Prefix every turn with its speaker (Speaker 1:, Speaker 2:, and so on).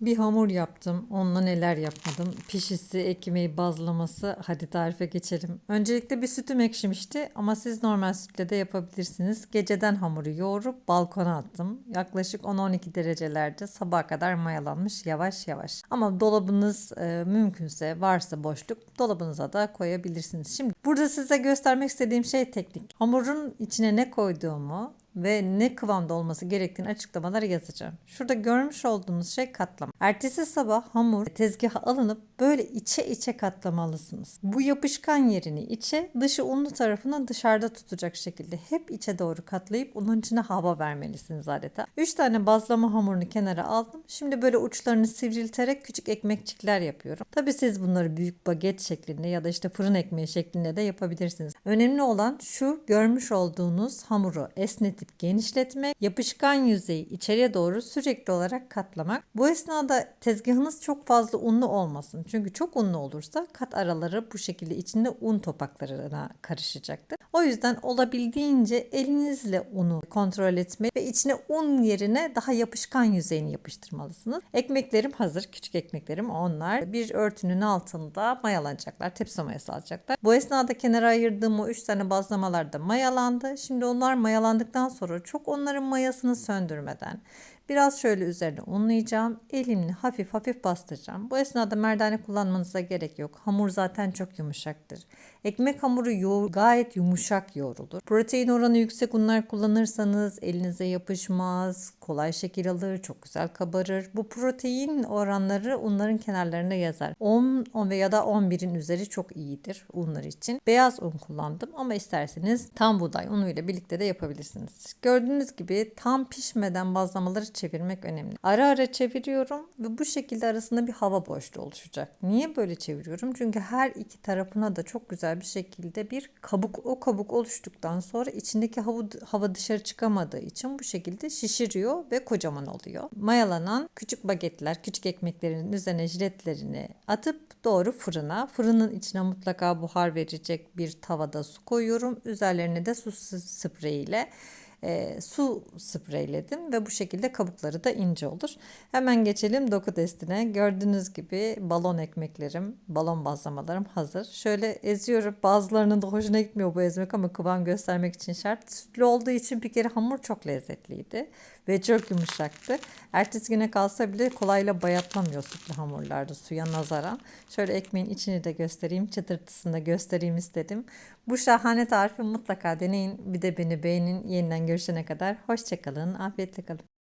Speaker 1: Bir hamur yaptım. Onunla neler yapmadım. Pişisi, ekmeği, bazlaması. Hadi tarife geçelim. Öncelikle bir sütüm ekşimişti ama siz normal sütle de yapabilirsiniz. Geceden hamuru yoğurup balkona attım. Yaklaşık 10-12 derecelerde sabaha kadar mayalanmış yavaş yavaş. Ama dolabınız e, mümkünse varsa boşluk dolabınıza da koyabilirsiniz. Şimdi burada size göstermek istediğim şey teknik. Hamurun içine ne koyduğumu ve ne kıvamda olması gerektiğini açıklamaları yazacağım. Şurada görmüş olduğunuz şey katlama. Ertesi sabah hamur tezgaha alınıp böyle içe içe katlamalısınız. Bu yapışkan yerini içe, dışı unlu tarafını dışarıda tutacak şekilde hep içe doğru katlayıp unun içine hava vermelisiniz adeta. 3 tane bazlama hamurunu kenara aldım. Şimdi böyle uçlarını sivrilterek küçük ekmekçikler yapıyorum. Tabi siz bunları büyük baget şeklinde ya da işte fırın ekmeği şeklinde de yapabilirsiniz. Önemli olan şu görmüş olduğunuz hamuru esnetip genişletmek, yapışkan yüzeyi içeriye doğru sürekli olarak katlamak. Bu esnada tezgahınız çok fazla unlu olmasın. Çünkü çok unlu olursa kat araları bu şekilde içinde un topaklarına karışacaktır. O yüzden olabildiğince elinizle unu kontrol etmeyi ve içine un yerine daha yapışkan yüzeyini yapıştırmalısınız. Ekmeklerim hazır. Küçük ekmeklerim onlar. Bir örtünün altında mayalanacaklar. Tepsi mayası alacaklar. Bu esnada kenara ayırdığım o 3 tane bazlamalar da mayalandı. Şimdi onlar mayalandıktan sonra çok onların mayasını söndürmeden Biraz şöyle üzerine unlayacağım. Elimle hafif hafif bastıracağım. Bu esnada merdane kullanmanıza gerek yok. Hamur zaten çok yumuşaktır. Ekmek hamuru yoğur, gayet yumuşak yoğrulur. Protein oranı yüksek unlar kullanırsanız elinize yapışmaz, kolay şekil alır, çok güzel kabarır. Bu protein oranları unların kenarlarına yazar. 10, 10 veya da 11'in üzeri çok iyidir unlar için. Beyaz un kullandım ama isterseniz tam buğday unu ile birlikte de yapabilirsiniz. Gördüğünüz gibi tam pişmeden bazlamaları çevirmek önemli. Ara ara çeviriyorum ve bu şekilde arasında bir hava boşluğu oluşacak. Niye böyle çeviriyorum? Çünkü her iki tarafına da çok güzel bir şekilde bir kabuk o kabuk oluştuktan sonra içindeki hava, hava dışarı çıkamadığı için bu şekilde şişiriyor ve kocaman oluyor. Mayalanan küçük bagetler, küçük ekmeklerin üzerine jiletlerini atıp doğru fırına. Fırının içine mutlaka buhar verecek bir tavada su koyuyorum. Üzerlerine de su spreyiyle e, su spreyledim ve bu şekilde kabukları da ince olur. Hemen geçelim doku testine. Gördüğünüz gibi balon ekmeklerim, balon bazlamalarım hazır. Şöyle eziyorum. Bazılarının da hoşuna gitmiyor bu ezmek ama kıvam göstermek için şart. Sütlü olduğu için bir kere hamur çok lezzetliydi ve çok yumuşaktı. Ertesi güne kalsa bile kolayla bayatlamıyor sütlü hamurlarda suya nazaran. Şöyle ekmeğin içini de göstereyim, çıtırtısını da göstereyim istedim. Bu şahane tarifi mutlaka deneyin. Bir de beni beğenin. Yeniden görüşene kadar hoşçakalın. Afiyetle kalın.